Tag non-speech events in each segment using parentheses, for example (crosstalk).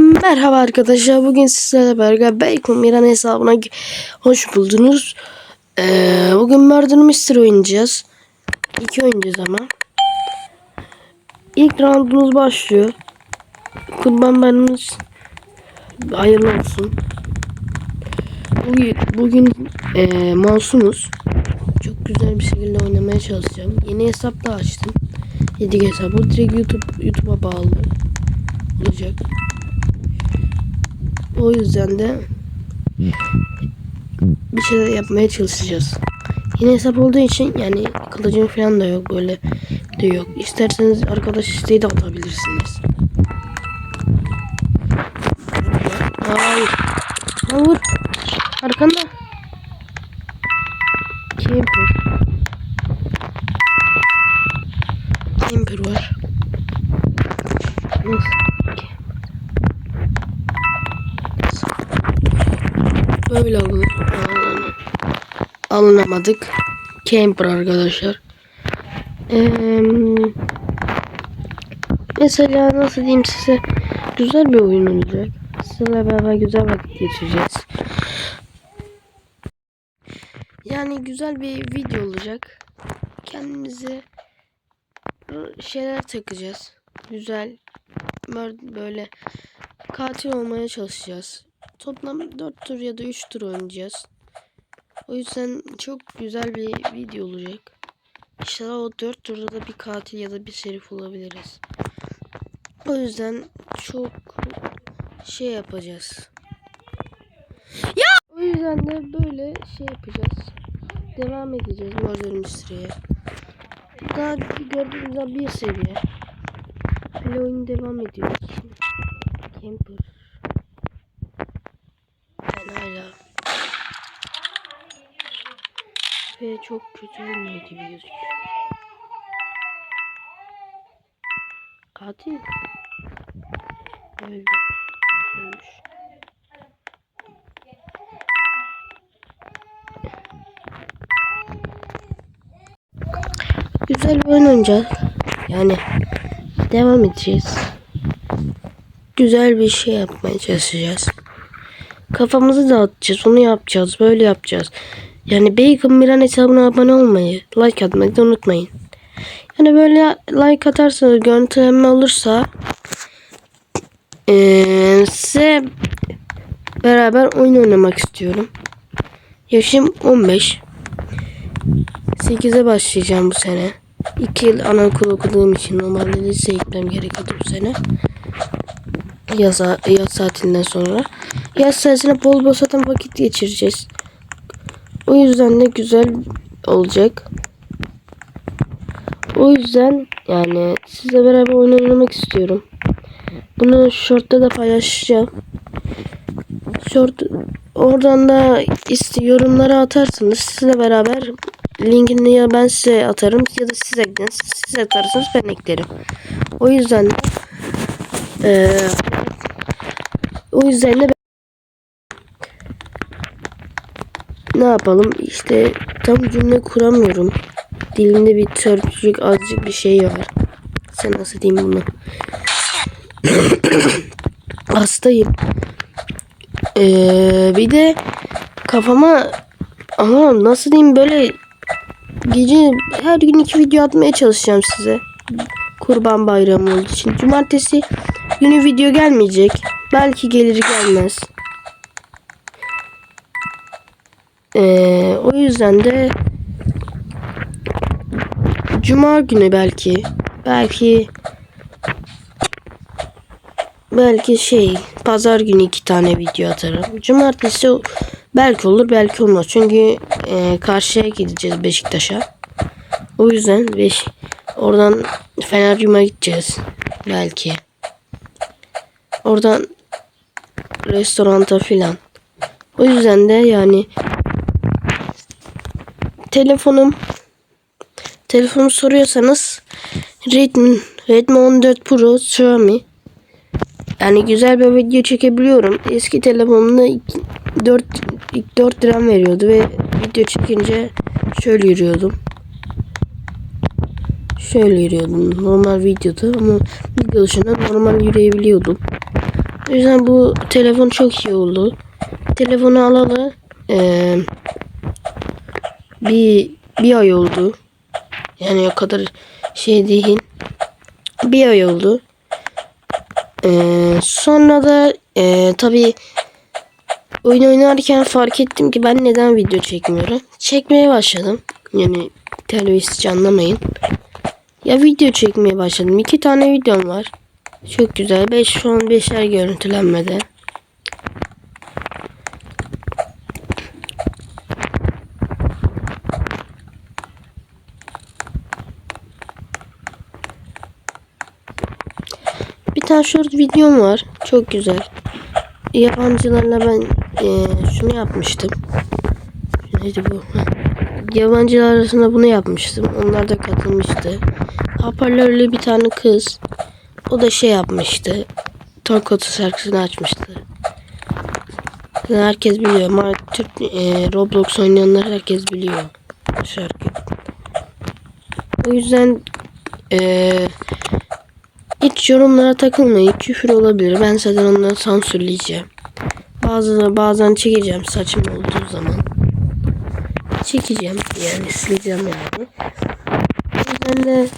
Merhaba arkadaşlar. Bugün sizlerle beraber Bacon Miran hesabına hoş buldunuz. Ee, bugün Murder Mystery oynayacağız. İki oynayacağız ama. İlk roundumuz başlıyor. Kurban bayramımız hayırlı olsun. Bugün, bugün ee, masumuz. Çok güzel bir şekilde oynamaya çalışacağım. Yeni hesap da açtım. Yedik hesabı. Direkt YouTube YouTube'a bağlı olacak. O yüzden de bir şeyler yapmaya çalışacağız. Yine hesap olduğu için yani kılıcım falan da yok böyle de yok. İsterseniz arkadaş isteği de atabilirsiniz. Hayır. Ha, vur. Arkanda. Camper. Camper var. Nasıl? Böyle alın. alın- Alınamadık. Camper arkadaşlar. Ee, mesela nasıl diyeyim size güzel bir oyun olacak. Sizlerle beraber güzel vakit geçireceğiz. Yani güzel bir video olacak. Kendimize şeyler takacağız. Güzel böyle katil olmaya çalışacağız. Toplam 4 tur ya da 3 tur oynayacağız. O yüzden çok güzel bir video olacak. İnşallah o 4 turda da bir katil ya da bir şerif olabiliriz. O yüzden çok şey yapacağız. Ya! O yüzden de böyle şey yapacağız. Devam edeceğiz Murder Mystery'e. Daha gördüğünüz bir seviye. Böyle oyun devam ediyor. Camper. Ben hala ve çok kötü oynuyor gibi gözüküyor. Katil öldü. Ölmüş. Güzel oyun. Yani devam edeceğiz. Güzel bir şey yapmaya çalışacağız. Kafamızı dağıtacağız. Onu yapacağız. Böyle yapacağız. Yani Bacon Miran hesabına abone olmayı, like atmayı da unutmayın. Yani böyle like atarsanız görüntülenme olursa eee, size beraber oyun oynamak istiyorum. Yaşım 15. 8'e başlayacağım bu sene. 2 yıl anaokul okuduğum için normalde liseye gitmem gerekiyordu bu sene. Yaz, yaz tatilinden sonra. Yaz tatilinde bol bol zaten vakit geçireceğiz. O yüzden de güzel olacak. O yüzden yani sizle beraber oynamak istiyorum. Bunu short'ta da paylaşacağım. Short oradan da işte yorumlara atarsınız. Sizle beraber linkini ya ben size atarım ya da siz ekleyin. Siz atarsanız ben eklerim. O yüzden de eee, o yüzden de ne yapalım işte tam cümle kuramıyorum. Dilimde bir törpücük azıcık bir şey var. Sen nasıl diyeyim bunu? (coughs) Hastayım. Ee, bir de kafama ama nasıl diyeyim böyle gece her gün iki video atmaya çalışacağım size. Kurban bayramı olduğu için. Cumartesi günü video gelmeyecek. Belki gelir gelmez. Ee, o yüzden de Cuma günü belki belki belki şey pazar günü iki tane video atarım. Cumartesi belki olur belki olmaz. Çünkü e, karşıya gideceğiz Beşiktaş'a. O yüzden beş oradan Feneryum'a gideceğiz belki. Oradan restoranta filan. O yüzden de yani telefonum telefonu soruyorsanız Redmi Redmi 14 Pro Xiaomi yani güzel bir video çekebiliyorum. Eski telefonumda 4 4 RAM veriyordu ve video çekince şöyle yürüyordum. Şöyle yürüyordum normal videoda ama video dışında normal yürüyebiliyordum. O yüzden bu telefon çok iyi oldu. Telefonu alalı eee, bir bir ay oldu. Yani o kadar şey değil. Bir ay oldu. Eee, sonra da eee tabii oyun oynarken fark ettim ki ben neden video çekmiyorum. Çekmeye başladım. Yani terbiyesizce anlamayın. Ya video çekmeye başladım. İki tane videom var. Çok güzel. 5 şu an beşer görüntülenmede. Bir tane short videom var. Çok güzel. Yabancılarla ben eee, şunu yapmıştım. Neydi bu? Yabancılar arasında bunu yapmıştım. Onlar da katılmıştı. Hoparlörlü bir tane kız. O da şey yapmıştı. Tokotu şarkısını açmıştı. Herkes biliyor. Ama Türk eee, Roblox oynayanlar herkes biliyor bu şarkıyı. O yüzden eee hiç yorumlara takılmayın. Küfür olabilir. Ben zaten onları sansürleyeceğim. Bazı bazen çekeceğim saçım olduğu zaman. Çekeceğim yani sileceğim yani. O yüzden de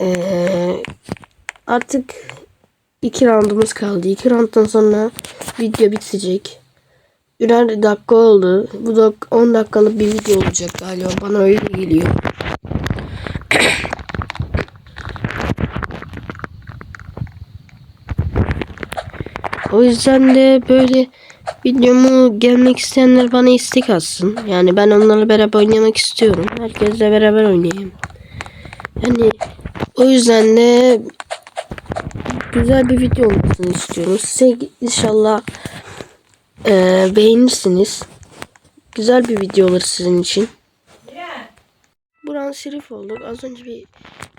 eee, artık iki roundumuz kaldı. İki rounddan sonra video bitecek. Birer dakika oldu. Bu da 10 dakikalık bir video olacak galiba. Bana öyle geliyor. O yüzden de böyle videomu gelmek isteyenler bana istek atsın. Yani ben onlarla beraber oynamak istiyorum. Herkesle beraber oynayayım. Yani o yüzden de güzel bir video olmasını istiyorum. Size inşallah eee, beğenirsiniz. Güzel bir video olur sizin için. Buran şerif olduk. Az önce bir,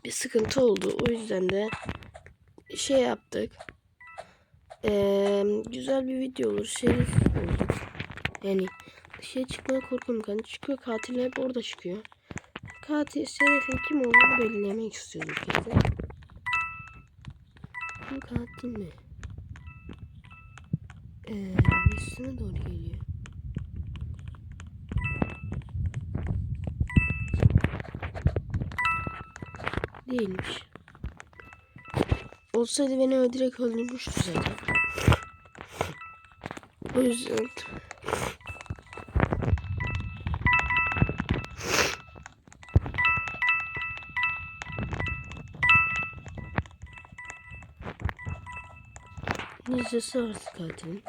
bir sıkıntı oldu. O yüzden de şey yaptık. Eee, güzel bir video olur. Şerif olduk. Yani dışarı çıkmaya korkuyorum. Yani çıkıyor katil hep orada çıkıyor. Katil Şerif'in kim olduğunu belirlemek istiyorum kese. Bu katil mi? Eee, üstüne doğru geliyor. Değilmiş. Olsaydı beni ö- direkt öldürmüştü zaten. O yüzden Neyse artık katilin.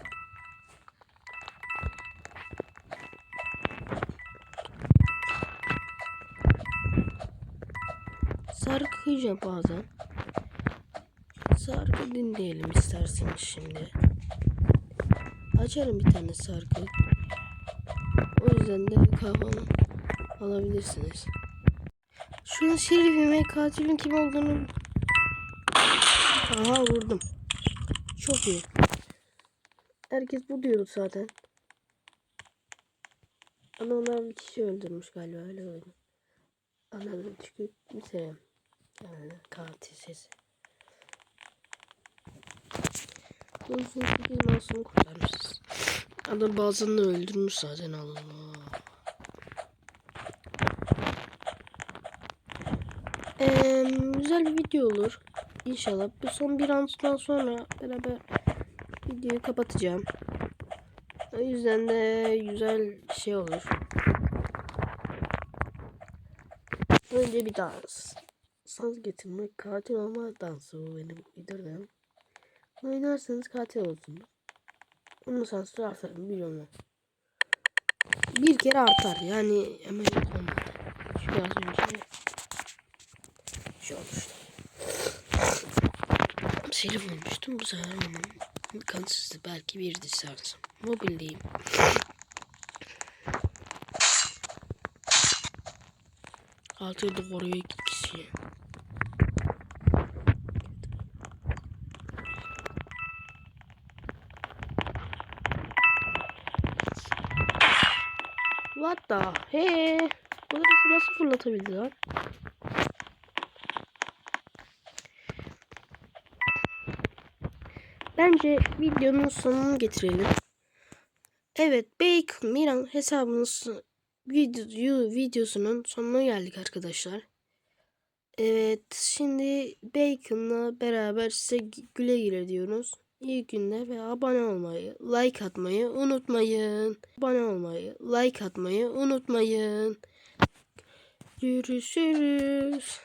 Sarkıyacağım bazen. Sarkı dinleyelim isterseniz şimdi. Açarım bir tane sarkı. O yüzden de kahvaltı alabilirsiniz. Şu an şerifime katilin kim olduğunu... Aha vurdum. Çok iyi. Herkes bu diyordu zaten. Ama onlar bir kişi öldürmüş galiba öyle oldu. Anladım çünkü mesela yani katil sesi. Olsun bir masum kurtarmışız. Adam bazılarını öldürmüş zaten Allah. Eee, güzel bir video olur. İnşallah. Bu son bir rounddan sonra beraber videoyu kapatacağım. O yüzden de güzel şey olur. Önce bir dans. Saz getirme, katil olma dansı bu benim videom. Oynarsanız katil olsun. Onun sansürü artar mı. Bir kere artar yani hemen olmadı. Şu az önce şey olmuştu. Şerif olmuştum bu sefer onun imkansızdı belki bir distansım. Mobildeyim. Altı yılda koruyor iki What the he? Burası nasıl fırlatabildi lan? Bence videonun sonunu getirelim. Evet Bacon Miran hesabımız video, videosunun sonuna geldik arkadaşlar. Evet şimdi Bacon'la beraber size güle güle diyoruz. İyi günler ve abone olmayı, like atmayı unutmayın. Abone olmayı, like atmayı unutmayın. Görüşürüz.